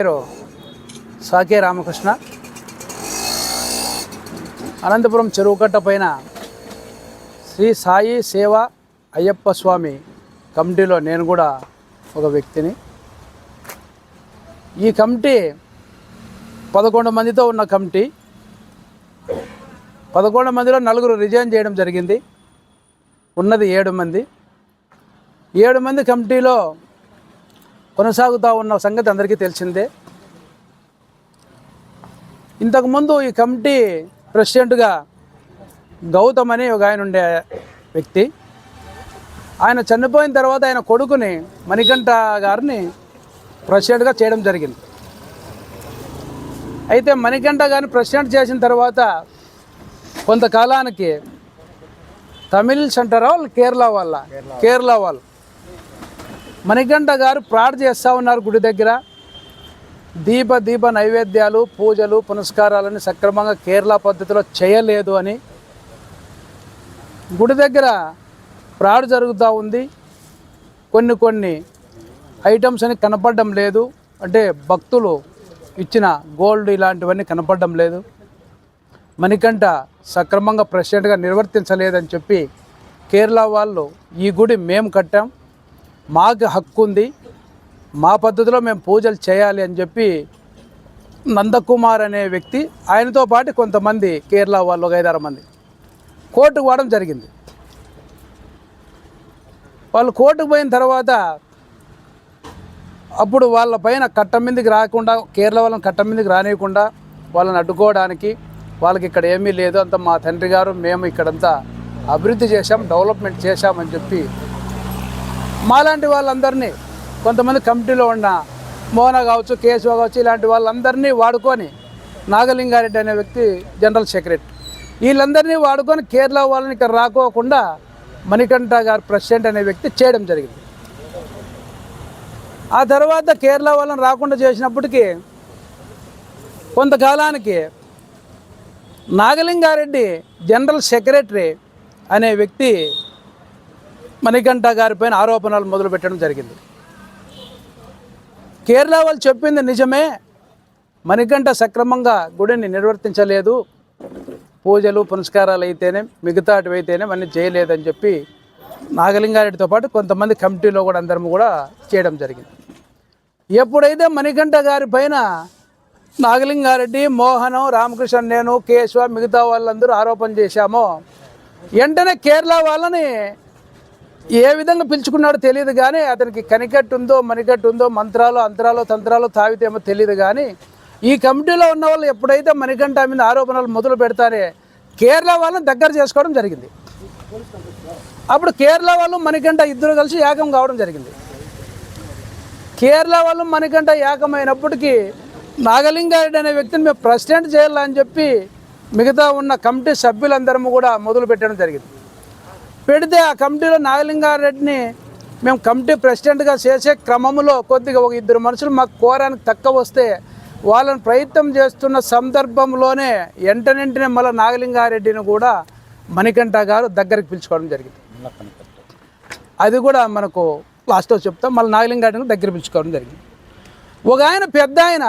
పేరు సాకే రామకృష్ణ. అనంతపురం చెరువుకట్ట పైన శ్రీ సాయి సేవ అయ్యప్ప స్వామి కమిటీలో నేను కూడా ఒక వ్యక్తిని. ఈ కమిటీ పదకొండు మందితో ఉన్న కమిటీ. పదకొండు మందిలో నలుగురు రిజైన్ చేయడం జరిగింది. ఉన్నది ఏడు మంది. ఏడు మంది కమిటీలో కొనసాగుతూ ఉన్న సంగతి అందరికీ తెలిసిందే. ఇంతకుముందు ఈ కమిటీ ప్రెసిడెంట్గా గౌతమ్ అని ఒక ఆయన ఉండే వ్యక్తి. ఆయన చనిపోయిన తర్వాత ఆయన కొడుకుని మణికంఠ గారిని ప్రెసిడెంట్గా చేయడం జరిగింది. అయితే మణికంఠ గారిని ప్రెసిడెంట్ చేసిన తర్వాత కొంతకాలానికి తమిళ్ సెంటర్ వాళ్ళు కేరళ వాళ్ళ కేరళ వాళ్ళు మణికంఠ గారు ప్రార్థ చేస్తూ ఉన్నారు గుడి దగ్గర. దీప దీప నైవేద్యాలు పూజలు పునస్కారాలని సక్రమంగా కేరళ పద్ధతిలో చేయలేదు అని. గుడి దగ్గర ప్రాడు జరుగుతూ ఉంది. కొన్ని కొన్ని ఐటమ్స్ అని కనపడడం లేదు. అంటే భక్తులు ఇచ్చిన గోల్డ్ ఇలాంటివన్నీ కనపడడం లేదు. మణికంఠ సక్రమంగా ప్రెసిడెంట్గా నిర్వర్తించలేదని చెప్పి కేరళ వాళ్ళు ఈ గుడి మేము కట్టాం. మాకు హక్కు ఉంది. మా పద్ధతిలో మేము పూజలు చేయాలి అని చెప్పి నందకుమార్ అనే వ్యక్తి ఆయనతో పాటు కొంతమంది కేరళ వాళ్ళు ఒక ఐదారు మంది కోర్టుకు పోవడం జరిగింది. వాళ్ళు కోర్టుకు పోయిన తర్వాత అప్పుడు వాళ్ళ పైన కట్ట మీదకి రాకుండా కేరళ వాళ్ళని కట్ట మీదకి రానియకుండా వాళ్ళని అడ్డుకోవడానికి వాళ్ళకి ఇక్కడ ఏమీ లేదు. అంత మా తండ్రి గారు మేము ఇక్కడంతా అభివృద్ధి చేశాం డెవలప్మెంట్ చేశామని చెప్పి మాలాంటి వాళ్ళందరినీ కొంతమంది కమిటీలో ఉన్న మోహన కావచ్చు కేశవ కావచ్చు ఇలాంటి వాళ్ళందరినీ వాడుకొని నాగలింగారెడ్డి అనే వ్యక్తి జనరల్ సెక్రటరీ. వీళ్ళందరినీ వాడుకొని కేరళ వాళ్ళని ఇక్కడ రాకోకుండా మణికంఠ గారు ప్రెసిడెంట్ అనే వ్యక్తి చేయడం జరిగింది. ఆ తర్వాత కేరళ వాళ్ళని రాకుండా చేసినప్పటికీ కొంతకాలానికి నాగలింగారెడ్డి జనరల్ సెక్రటరీ అనే వ్యక్తి మణికంఠ గారిపైన ఆరోపణలు మొదలుపెట్టడం జరిగింది. కేరళ వాళ్ళు చెప్పింది నిజమే. మణికంఠ సక్రమంగా గుడిని నిర్వర్తించలేదు. పూజలు పునస్కారాలు అయితేనే మిగతాటివి అయితేనే అన్నీ చేయలేదని చెప్పి నాగలింగారెడ్డితో పాటు కొంతమంది కమిటీలో కూడా అందరం కూడా చేయడం జరిగింది. ఎప్పుడైతే మణికంఠ గారి పైన నాగలింగారెడ్డి మోహనం రామకృష్ణ నేను కేశవ మిగతా వాళ్ళందరూ ఆరోపణ చేశామో వెంటనే కేరళ వాళ్ళని ఏ విధంగా పిలుచుకున్నాడో తెలియదు కానీ అతనికి కనికట్టు ఉందో మణికట్టు ఉందో మంత్రాలు అంతరాలు తంత్రాలు తావితేమో తెలియదు కానీ ఈ కమిటీలో ఉన్న వాళ్ళు ఎప్పుడైతే మణికంఠ మీద ఆరోపణలు మొదలు పెడతారే కేరళ వాళ్ళని దగ్గర చేసుకోవడం జరిగింది. అప్పుడు కేరళ వాళ్ళు మణికంఠ ఇద్దరు కలిసి ఏకం కావడం జరిగింది. కేరళ వాళ్ళు మణికంఠ ఏకమైనప్పటికీ నాగలింగారెడ్డి అనే వ్యక్తిని మేము ప్రెసిడెంట్ చేయాలని చెప్పి మిగతా ఉన్న కమిటీ సభ్యులందరము కూడా మొదలు పెట్టడం జరిగింది. పెడితే ఆ కమిటీలో నాగలింగారెడ్డిని మేము కమిటీ ప్రెసిడెంట్గా చేసే క్రమంలో కొద్దిగా ఒక ఇద్దరు మనుషులు మాకు కోరానికి తక్కువ వస్తే వాళ్ళని ప్రయత్నం చేస్తున్న సందర్భంలోనే వెంటనెంటనే మళ్ళీ నాగలింగారెడ్డిని కూడా మణికంఠ గారు దగ్గరికి పిలుచుకోవడం జరిగింది. అది కూడా మనకు లాస్ట్లో చెప్తాం. మళ్ళీ నాగలింగారెడ్డిని దగ్గర పిలుచుకోవడం జరిగింది. ఒక ఆయన పెద్ద ఆయన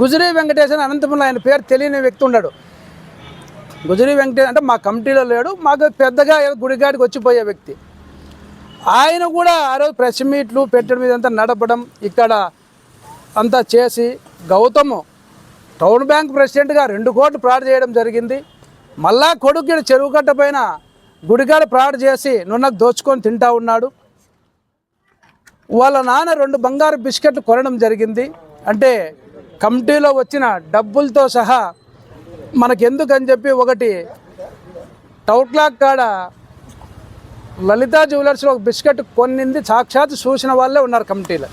గుజరీ వెంకటేశ్వర అనంతపురంలో ఆయన పేరు తెలియని వ్యక్తి ఉన్నాడు గుజరీ వెంకటేష్ అంటే మా కమిటీలో లేడు మాకు పెద్దగా గుడిగాడికి వచ్చిపోయే వ్యక్తి. ఆయన కూడా ఆ రోజు ప్రెస్ మీట్లు పెట్టడం ఇదంతా నడపడం ఇక్కడ అంతా చేసి గౌతమ్ టౌన్ బ్యాంక్ ప్రెసిడెంట్గా రెండు కోట్లు ప్రాడ్ చేయడం జరిగింది. మళ్ళా కొడుకు చెరువు కట్ట పైన గుడికాడ ప్రాడ్ చేసి నున్న దోచుకొని తింటా ఉన్నాడు. వాళ్ళ నాన్న రెండు బంగారు బిస్కెట్లు కొనడం జరిగింది. అంటే కమిటీలో వచ్చిన డబ్బులతో సహా మనకెందుకని చెప్పి ఒకటి టౌట్ క్లాక్ కాడ లలితా జ్యువెలర్స్లో ఒక బిస్కెట్ కొన్నింది సాక్షాత్ చూసిన వాళ్ళే ఉన్నారు కమిటీలో.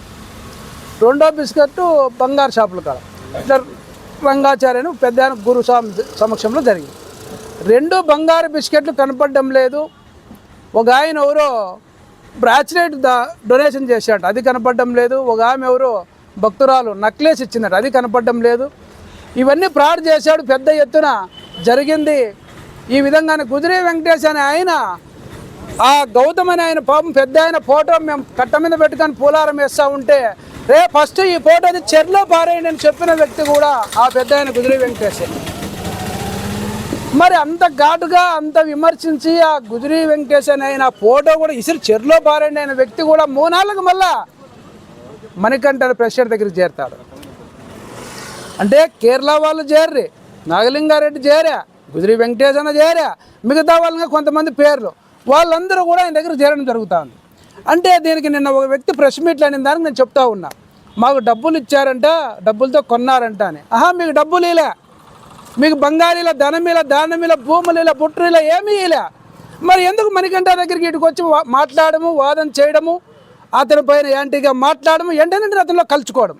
రెండో బిస్కెట్ బంగారు షాపుల కాడ. ఇట్లా రంగాచార్యను పెద్ద గురు సమక్షంలో జరిగింది. రెండు బంగారు బిస్కెట్లు కనపడడం లేదు. ఒక ఆయన ఎవరో బ్రాచ్లెట్ డొనేషన్ చేశాడు అది కనపడడం లేదు. ఒక ఆమె ఎవరో భక్తురాలు నక్లెస్ ఇచ్చిందట అది కనపడడం లేదు. ఇవన్నీ ఫ్రాడ్ చేశాడు పెద్ద ఎత్తున జరిగింది. ఈ విధంగానే గుజరీ వెంకటేష్ అనే ఆయన ఆ గౌతమ్ అనే ఆయన పాపం పెద్ద ఆయన ఫోటో మేము కట్ట మీద పెట్టుకొని పూలారం వేస్తూ ఉంటే రే ఫస్ట్ ఈ ఫోటోది చెర్లో పారేయండి అని చెప్పిన వ్యక్తి కూడా ఆ పెద్ద ఆయన గుజరే వెంకటేష్. మరి అంత ఘాటుగా అంత విమర్శించి ఆ గుజరి వెంకటేష్ అని ఆయన ఫోటో కూడా ఇసురు చెర్లో పారేయండి అయిన వ్యక్తి కూడా మూనాళ్ళకు మళ్ళా మణికంఠ ప్రెసిడెంట్ దగ్గరికి చేరతాడు. అంటే కేరళ వాళ్ళు చేర్రి నాగలింగారెడ్డి చేరా గుజరి వెంకటేశ్ అన్న చేరా మిగతా వాళ్ళగా కొంతమంది పేర్లు. వాళ్ళందరూ కూడా ఆయన దగ్గర చేరడం జరుగుతూ ఉంది అంటే దీనికి నిన్న ఒక వ్యక్తి ప్రెస్ మీట్లు అనే దానికి నేను చెప్తా ఉన్నా. మాకు డబ్బులు ఇచ్చారంట డబ్బులతో కొన్నారంట అని. ఆహా మీకు డబ్బులు ఇలా. మీకు బంగారీల ధనమిల దానమిల భూముల బుట్రుల ఏమీ ఇలా. మరి ఎందుకు మణికంఠ దగ్గరికి ఇటుకు వచ్చి వా- మాట్లాడము వాదన చేయడము అతని పైన యాంటీగా మాట్లాడము వెంటనే అతనిలో కలుచుకోవడం?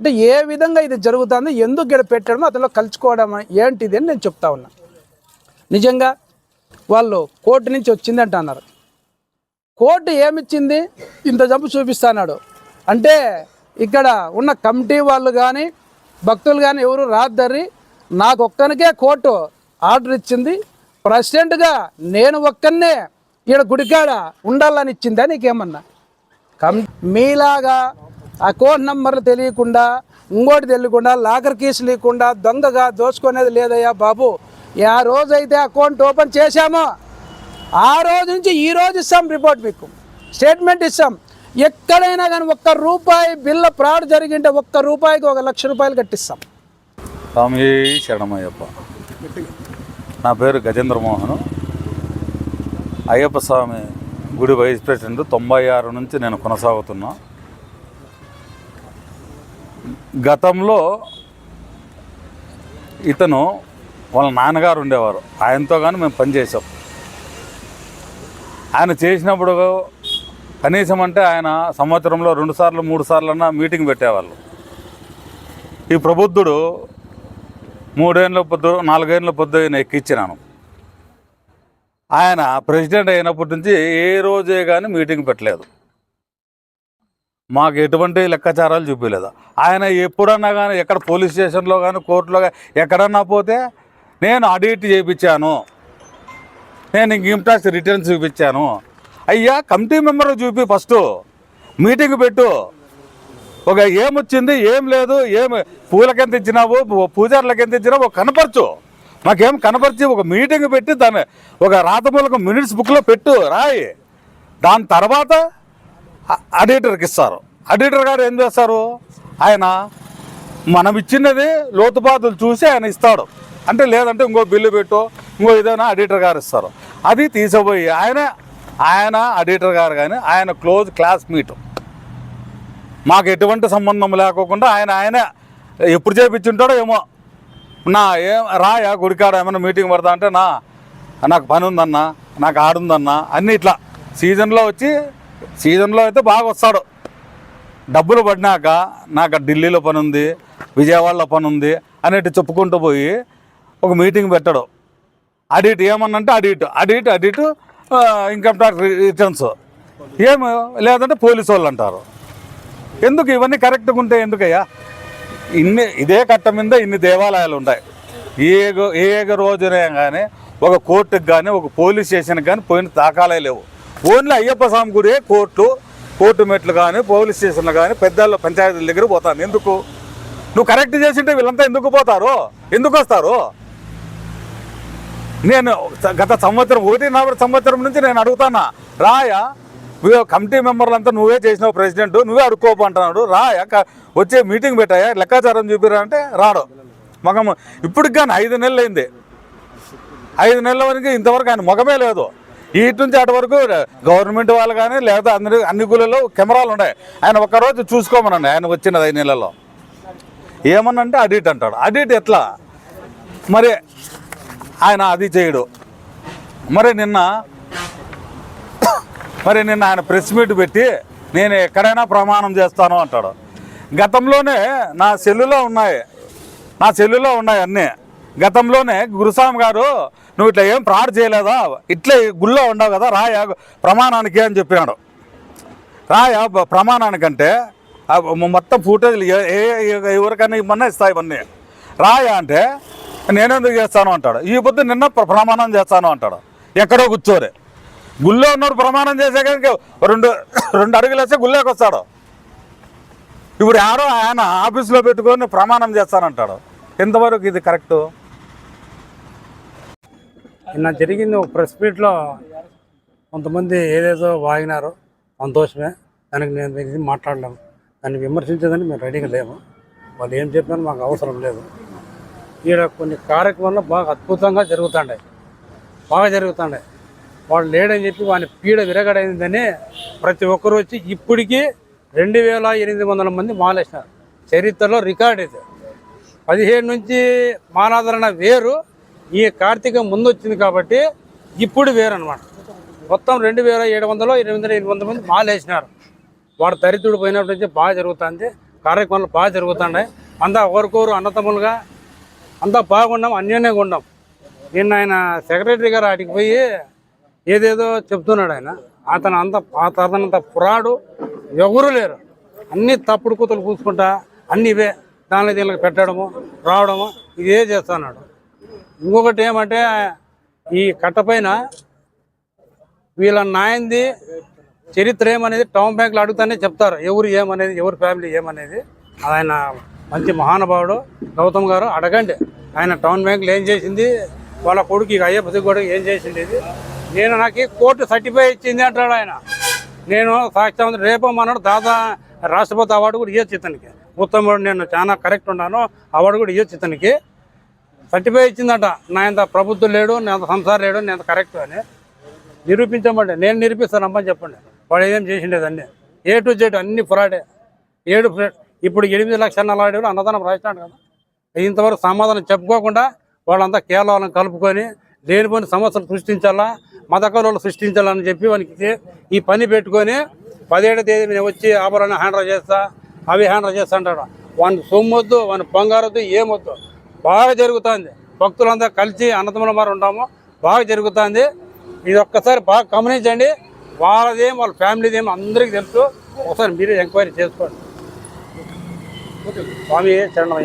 అంటే ఏ విధంగా ఇది జరుగుతుందో ఎందుకు ఇక్కడ పెట్టడమో అతనిలో కలుసుకోవడం ఏంటిది అని నేను చెప్తా ఉన్నా. నిజంగా వాళ్ళు కోర్టు నుంచి వచ్చిందంట అన్నారు కోర్టు ఏమిచ్చింది? ఇంత జంపు చూపిస్తాడు అంటే ఇక్కడ ఉన్న కమిటీ వాళ్ళు కానీ భక్తులు కానీ ఎవరు రాద్దరి నాకు ఒక్కనికే కోర్టు ఆర్డర్ ఇచ్చింది. ప్రెసిడెంట్గా నేను ఒక్కనే ఈడ గుడికాడ ఉండాలని ఇచ్చిందా నీకేమన్నా? కం మీలాగా అకౌంట్ నంబర్లు తెలియకుండా ఇంకోటి తెలియకుండా లాకర్ కీస్ లేకుండా దొంగగా దోచుకునేది లేదయ్యా బాబు. ఆ రోజైతే అకౌంట్ ఓపెన్ చేశామో. ఆ రోజు నుంచి ఈ రోజు ఇస్తాం రిపోర్ట్ మీకు. స్టేట్మెంట్ ఇస్తాం. ఎక్కడైనా కానీ ఒక్క రూపాయి బిల్ల ఫ్రాడ్ జరిగింటే ఒక్క రూపాయికి ఒక లక్ష రూపాయలు కట్టిస్తాం. స్వామి శరణమయ్యప్ప. నా పేరు గజేంద్ర మోహన్. అయ్యప్ప స్వామి గుడి వైస్ ప్రెసిడెంట్ తొంభై ఆరు నుంచి నేను కొనసాగుతున్నా. గతంలో ఇతను వాళ్ళ నాన్నగారు ఉండేవారు. ఆయనతో కానీ మేము పనిచేసాం ఆయన చేసినప్పుడు కనీసం అంటే ఆయన సంవత్సరంలో రెండు సార్లు మూడు సార్లు అన్న మీటింగ్ పెట్టేవాళ్ళు. ఈ ప్రబుద్ధుడు మూడేళ్ళ పొద్దు నాలుగేళ్ళ పొద్దు ఆయన ఎక్కించినాను ఆయన ప్రెసిడెంట్ అయినప్పటి నుంచి ఏ రోజే కానీ మీటింగ్ పెట్టలేదు. మాకు ఎటువంటి లెక్కాచారాలు చూపించలేదు ఆయన ఎప్పుడన్నా కానీ ఎక్కడ పోలీస్ స్టేషన్లో కానీ కోర్టులో కానీ ఎక్కడన్నా పోతే నేను ఆడిట్ చేయించాను. నేను ఇంక ఇంట్రెస్ట్ రిటర్న్స్ చూపించాను. అయ్యా కమిటీ మెంబర్ చూపి ఫస్ట్. మీటింగ్ పెట్టు. ఒక ఏమొచ్చింది ఏం లేదు ఏం పూలకి ఇచ్చినావు పూ- పూజారులకు ఎంత ఇచ్చినావు ఒక కనపరచు. మాకేం కనపరిచి ఒక మీటింగ్ పెట్టి దాన్ని ఒక రాతమూలక మినిట్స్ బుక్లో పెట్టు రాయి. దాని తర్వాత ఆడిటర్కి ఇస్తారు. ఆడిటర్ గారు ఏం చేస్తారు? ఆయన మనం ఇచ్చినది లోతుపాతులు చూసి ఆయన ఇస్తాడు. అంటే లేదంటే ఇంకో బిల్లు పెట్టు ఇంకో ఏదైనా ఆడిటర్ గారు ఇస్తారు. అది తీసిపోయి ఆయన ఆయన ఆడిటర్ గారు కానీ ఆయన క్లోజ్ క్లాస్ మీట్. మాకు ఎటువంటి సంబంధం లేకోకుండా ఆయన ఆయన ఎప్పుడు చేపించుంటాడో ఏమో. నా ఏం రాయా గుడికాడ ఏమైనా మీటింగ్ పడతా అంటే నా నాకు పని ఉందన్నా నాకు ఆడుందన్నా అన్నీ ఇట్లా. సీజన్లో వచ్చి సీజన్లో అయితే బాగా వస్తాడు. డబ్బులు పడినాక నాకు ఢిల్లీలో పని ఉంది విజయవాడలో పని ఉంది అనేటి చెప్పుకుంటూ పోయి ఒక మీటింగ్ పెట్టడు. Audit ఏమన్నంటే audit audit audit income tax returns ఏమి లేదంటే పోలీసు వాళ్ళు అంటారు. ఎందుకు ఇవన్నీ కరెక్ట్గా ఉంటే ఎందుకయ్యా? ఇన్ని ఇదే కట్ట మీద ఇన్ని దేవాలయాలు ఉంటాయి. ఏ ఏ రోజునే కానీ ఒక కోర్టుకి కానీ ఒక పోలీస్ స్టేషన్కి కానీ పోయిన దాఖలే లేవు. ఓన్లీ అయ్యప్ప స్వామి గుడే కోర్టు కోర్టు మెట్లు కానీ పోలీస్ స్టేషన్లు కానీ పెద్దల పంచాయతీల దగ్గర పోతాను ఎందుకు? నువ్వు కరెక్ట్ చేసింటే వీళ్ళంతా ఎందుకు పోతారు? ఎందుకు వస్తారు? నేను గత సంవత్సరం ఒకటి నలభై సంవత్సరం నుంచి నేను అడుగుతానా రాయా? నువ్వు కమిటీ మెంబర్లంతా నువ్వే చేసినావు ప్రెసిడెంట్ నువ్వే అడుక్కోపు అంటున్నాడు. రాయా? వచ్చే మీటింగ్ పెట్టాయా? లెక్కాచారం చూపిరా అంటే రాడు. మగం ఇప్పటికి కానీ ఐదు నెలలు అయింది ఐదు నెలల వరకు ఇంతవరకు ఆయన ముఖమే లేదు. ఇటు నుంచి అటు వరకు గవర్నమెంట్ వాళ్ళు కానీ లేదా అందరి అన్ని గుళ్ళలో కెమెరాలు ఉన్నాయి. ఆయన ఒక్కరోజు చూసుకోమనండి. ఆయన వచ్చినది ఐదు నెలల్లో. ఏమన్నంటే అడిట్ అంటాడు. అడిట్ ఎట్లా? మరి ఆయన అది చేయడు. మరి నిన్న మరి నిన్న ఆయన ప్రెస్ మీట్ పెట్టి నేను ఎక్కడైనా ప్రమాణం చేస్తాను అంటాడు. గతంలోనే నా సెల్లులో ఉన్నాయి. నా సెల్లులో ఉన్నాయి అన్నీ. గతంలోనే గురుస్వామి గారు నువ్వు ఇట్లా ఏం ప్రాడ్ చేయలేదా? ఇట్లే గుళ్ళో ఉండవు కదా రాయా ప్రమాణానికి అని చెప్పినాడు. రాయా ప్రమాణానికంటే మొత్తం ఫుటేజ్లు ఏ ఏ- ఎవరికైనా ఇవ్వన్నా ఇస్తాయి ఇవన్నీ. రాయా అంటే నేనెందుకు చేస్తాను? అంటాడు. ఈ పొద్దు నిన్న ప్ర- ప్రమాణం చేస్తాను అంటాడు. ఎక్కడో కూర్చోరే. గుళ్ళో ఉన్నాడు ప్రమాణం చేసే కనుక రెండు రెండు అడుగులు వేస్తే గుళ్ళోకి వస్తాడు. ఇప్పుడు ఎవరో ఆయన ఆఫీస్లో పెట్టుకొని ప్రమాణం చేస్తానంటాడు. ఎంతవరకు ఇది కరెక్టు? నిన్న జరిగింది ఒక ప్రెస్ మీట్లో కొంతమంది ఏదేదో వాగినారో సంతోషమే. దానికి నేను ఇది మాట్లాడలేము. దాన్ని విమర్శించేదని మేము రెడీగా లేము. వాళ్ళు ఏం చెప్పినా మాకు అవసరం లేదు. ఈడ కొన్ని కార్యక్రమాలు బాగా అద్భుతంగా జరుగుతుండే బాగా జరుగుతుండే వాడు లేడని చెప్పి వాని పీడ విరగడైందని ప్రతి ఒక్కరు వచ్చి ఇప్పటికీ రెండు వేల ఎనిమిది వందల మంది మాలేసినారు. చరిత్రలో రికార్డ్ ఇది. పదిహేడు నుంచి మానాదరణ వేరు. ఈ కార్తీకం ముందు వచ్చింది కాబట్టి ఇప్పుడు వేరు మొత్తం రెండు వేల ఏడు వందలు ఎనిమిది వందల ఎనిమిది వందల మంది మాలేసినారు వాడు దరిద్రుడు పోయినప్పటి నుంచి బాగా జరుగుతుంది. కార్యక్రమాలు బాగా జరుగుతున్నాయి. అంతా ఒకరికొరు అన్నతమ్ములుగా అంతా బాగున్నాం అన్యోన్యంగా ఉన్నాం. నిన్న ఆయన సెక్రటరీ గారు ఆడికి పోయి ఏదేదో చెప్తున్నాడు ఆయన. అతను అంత అతనంత పురాడు ఎవరు లేరు. అన్ని తప్పుడు కూతులు కూసుకుంటా అన్నీవే ఇవే దానిలో దీనికి పెట్టడము రావడము ఇదే చేస్తున్నాడు. ఇంకొకటి ఏమంటే ఈ కట్టపైన వీళ్ళ నాయంది చరిత్ర ఏమనేది టౌన్ బ్యాంకులో అడుగుతానే చెప్తారు. ఎవరు ఏమనేది ఎవరి ఫ్యామిలీ ఏమనేది. ఆయన మంచి మహానుభావుడు గౌతమ్ గారు అడగండి. ఆయన టౌన్ బ్యాంకులో ఏం చేసింది వాళ్ళ కొడుకు ఇక అయ్యప్ప కూడా ఏం చేసింది ఇది నేను నాకు కోర్టు సర్టిఫై ఇచ్చింది అంటాడు ఆయన. నేను సాక్ష్యం రేపు మనడు దాదా రాష్ట్రపతి అవార్డు కూడా ఇవ్వచ్చు ఇతనికి. ఉత్తముడు నేను చాలా కరెక్ట్ ఉన్నాను అవార్డు కూడా ఇవ్వచ్చు ఇతనికి. సర్టిఫై ఇచ్చిందట నా ఇంత ప్రభుత్వం లేడు నా సంసారం లేడు నేను అంత కరెక్ట్ అని నిరూపించమండి నేను నిరూపిస్తాను అమ్మని చెప్పండి. వాడు ఏం చేసిండేది అన్నీ. ఏ టు జెడ్ అన్ని ఫ్రాడే. ఏడు ఫ్రాడ్ ఇప్పుడు ఎనిమిది లక్షల నలభై వేలు అన్నదానం రాసినాడు కదా. ఇంతవరకు సమాధానం చెప్పుకోకుండా వాళ్ళంతా కేవలం కలుపుకొని లేనిపోయిన సమస్యలు సృష్టించాలా మత సృష్టించాలని చెప్పి వానికి ఈ పని పెట్టుకొని పదిహేడో తేదీ నేను వచ్చి ఆభరణ హ్యాండ్రా చేస్తా అవి హ్యాండ్రా చేస్తా అంటాడు. వాని సొమ్మొద్దు వాడిని బంగారొద్దు ఏమొద్దు. బాగా జరుగుతుంది. భక్తులంతా కలిసి అన్నదమ్ముల మారి ఉంటాము. బాగా జరుగుతుంది. ఇది ఒక్కసారి బాగా గమనించండి. వాళ్ళదేం వాళ్ళ ఫ్యామిలీదేం అందరికీ తెలుసు. ఒకసారి మీరే ఎంక్వైరీ చేసుకోండి. స్వామి చరణం